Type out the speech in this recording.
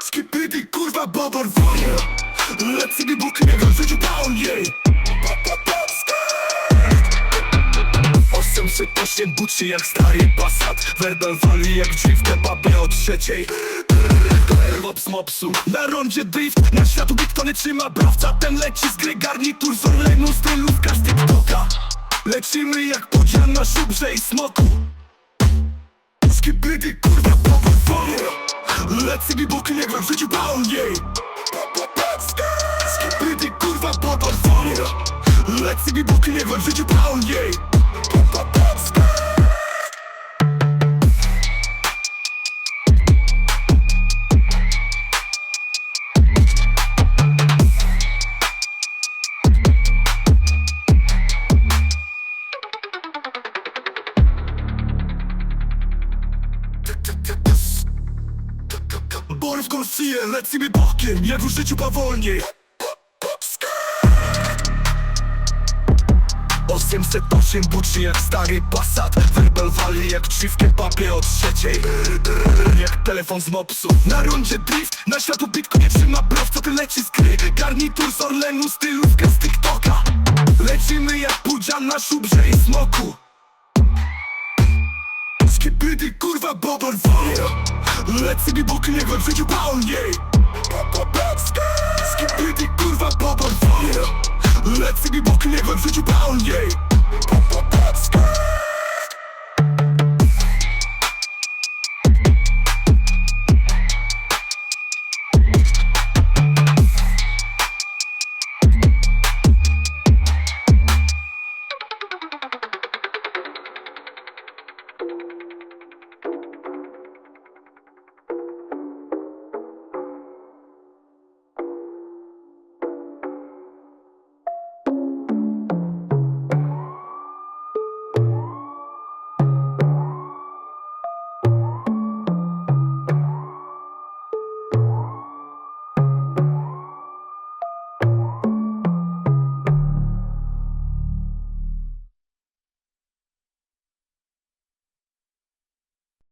Skipidi kurwa babar wonie Lecę mi buki nie w życiu pełniej 808 buczy jak stary Passat. Werbel wali jak drzwi w kebabie o trzeciej. Airwops mopsu Na rondzie drift. Na światu bit kto nie trzyma brawca Ten leci z gry garnitur z Orlenu z TikToka. Lecimy jak podzian na szubrze i smoku Skibidi kurwa wonie Lecę buki nie w życiu kurwa wonie Lecę buki nie w życiu pełniej Bory w konsiję, lecimy bokiem Jak w życiu powolniej 808 buczy jak stary Passat Werbel wali jak drzwi w kebabie od trzeciej. Jak telefon z mopsu. Na rundzie drift, na światu bitko nie trzyma braw Co ty leci z gry. Garnitur z Orlenu, stylówkę z TikToka. Lecimy jak pudzian na szubrze i smoku Skibidi kurwa babar wonie Lecę mi buki nie. W życiu Skibidi kurwa babar wonie Lecę mi buki nie w życiu